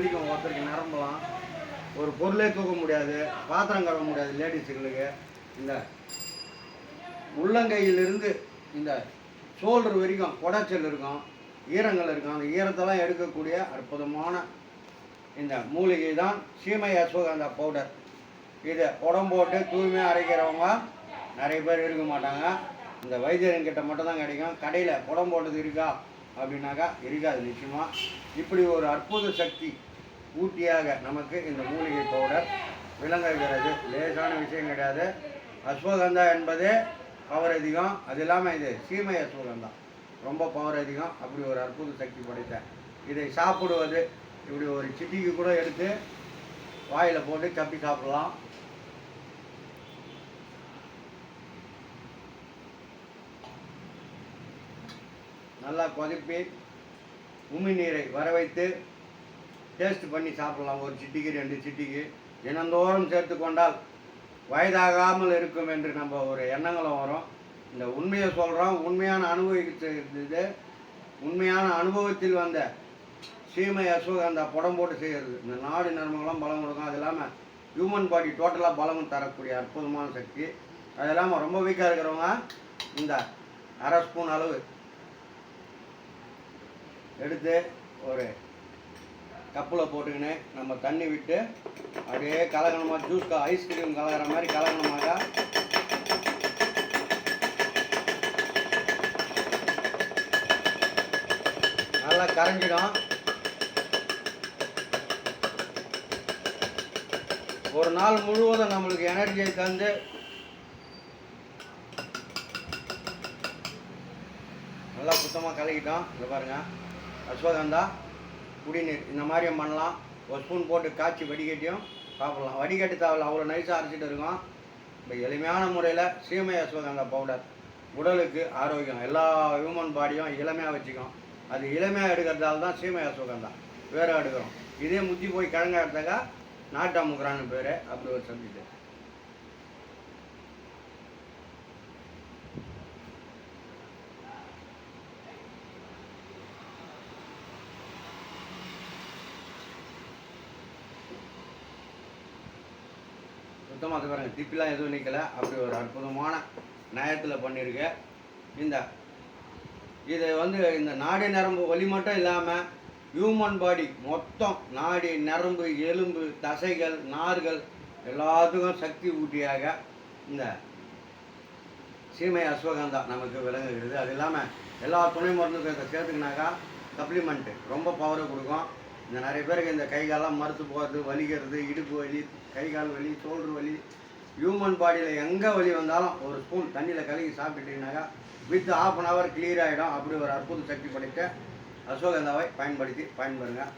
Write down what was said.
வலிக்கும் ஒருத்தருக்கு நரம்பலாம். ஒரு பொருளே தூக்க முடியாது. பாத்திரம் கழுவ முடியாது லேடிஸுங்களுக்கு. இந்த உள்ளங்கையிலிருந்து இந்த ஷோல்டர் வரைக்கும் கொடைச்சல் இருக்கும் ஈரங்கள் இருக்கும். அந்த ஈரத்தெல்லாம் எடுக்கக்கூடிய அற்புதமான இந்த மூலிகை தான் சீமை அஸ்வகந்தா பவுடர் இதை உடம்போட்டு தூய்மையாக அரைக்கிறவங்க நிறைய பேர் இருக்க மாட்டாங்க. இந்த வைத்தியர்கிட்ட மட்டும்தான் கிடைக்கும். கடையில் உடம்போட்டது இருக்கா? அப்படின்னாக்கா இருக்காது நிச்சயமாக இப்படி ஒரு அற்புத சக்தி ஊட்டியாக நமக்கு இந்த மூலிகை பவுடர் விளங்குகிறது. லேசான விஷயம் கிடையாது. அஸ்வகந்தா என்பதே பவர் அதிகம். அது இல்லாமல் இது சீமை அஸ்வகந்தா. ரொம்ப பவர் அதிகம். அப்படி ஒரு அற்புத சக்தி படைத்த. இதை சாப்பிடுவது இப்படி ஒரு சிட்டிக்கு கூட எடுத்து வாயில் போட்டு கப்பி சாப்பிடலாம். நல்லா கொதிப்பி. உமி நீரை வர வைத்து டேஸ்ட் பண்ணி சாப்பிடலாம். ஒரு சிட்டிக்கு ரெண்டு சிட்டிக்கு. தினந்தோறும் சேர்த்து கொண்டால் வயதாகாமல் இருக்கும் என்று நம்ம ஒரு எண்ணங்களும் வரும். இந்த உண்மையை சொல்கிறோம் உண்மையான அனுபவிச்சது உண்மையான அனுபவத்தில் வந்த சீமை அஸ்வகந்தா புடம் போட்டு செய்கிறது. இந்த நாடு நரம்புகள்லாம் பலம் கொடுக்கும். அது இல்லாமல் ஹியூமன் பாடி டோட்டலாக பலமும் தரக்கூடிய அற்புதமான சக்தி. அது இல்லாமல் ரொம்ப வீக்காக இருக்கிறவங்க இந்த அரை ஸ்பூன் அளவு எடுத்து ஒரு கப்பில் போட்டுக்கின்னு நம்ம தண்ணி விட்டு அப்படியே கலகணமாக ஜூஸ் ஐஸ்கிரீம் கலகிற மாதிரி கலகணமாக நல்லா கரைஞ்சிடும். ஒரு நாள் முழுவதும் நம்மளுக்கு எனர்ஜியை தந்து நல்லா சுத்தமாக கலக்கிட்டோம். இதை பாருங்கள் அஸ்வகந்தா. குடிநீர் இந்த மாதிரியும் பண்ணலாம். ஒரு ஸ்பூன் போட்டு காய்ச்சி வடிகட்டியும் சாப்பிட்லாம். வடிகட்டி தேவையில்ல அவ்வளோ நைஸாக அரைச்சிட்டு இருக்கோம். இப்போ எளிமையான முறையில் சீமை அஸ்வகந்தா பவுடர் உடலுக்கு ஆரோக்கியம் எல்லா ஹியூமன் பாடியும் இளமையாக வச்சுக்கும். அது இளமையாக எடுக்கிறதால தான் சீமை அஸ்வகந்தா வேறு எடுக்கிறோம். இதே முத்தி போய் கிழங்கா எடுத்தாக்கா நாட்டாமுக்குறான்னு பேர். அப்படி ஒரு சப்ஜெக்ட் சுத்தமாக அது திப்பிலாம் எதுவும் நிற்கலை அப்படி ஒரு அற்புதமான நயத்தில் பண்ணியிருக்கு. இந்த இதை வந்து இந்த நாடி நரம்பு வலி மட்டும் இல்லாமல் ஹியூமன் பாடி மொத்தம் நாடி நரம்பு எலும்பு தசைகள் நார்கள் எல்லாத்துக்கும் சக்தி ஊட்டியாக இந்த சீமை அஸ்வகந்தா நமக்கு விளங்குகிறது. அது இல்லாமல் எல்லா துணை மருந்துக்கும் இதை சேர்த்துக்கினாக்கா சப்ளிமெண்ட்டு ரொம்ப பவரை கொடுக்கும். இந்த நிறைய பேருக்கு இந்த கை காலெல்லாம் மறுத்து போகிறது வலிக்கிறது இடுப்பு வலி கை கால் வலி ஷோல்டர் வலி ஹியூமன் பாடியில் எங்கே வலி வந்தாலும் ஒரு ஸ்பூன் தண்ணியில் கலக்கி சாப்பிட்டுட்டீங்கன்னாக்கா with half an hour clear ஆகிடும் அப்படி ஒரு அற்புத சக்தி படைத்த அசோகந்தாவை பயன்படுத்தி பயன்பெறுங்க.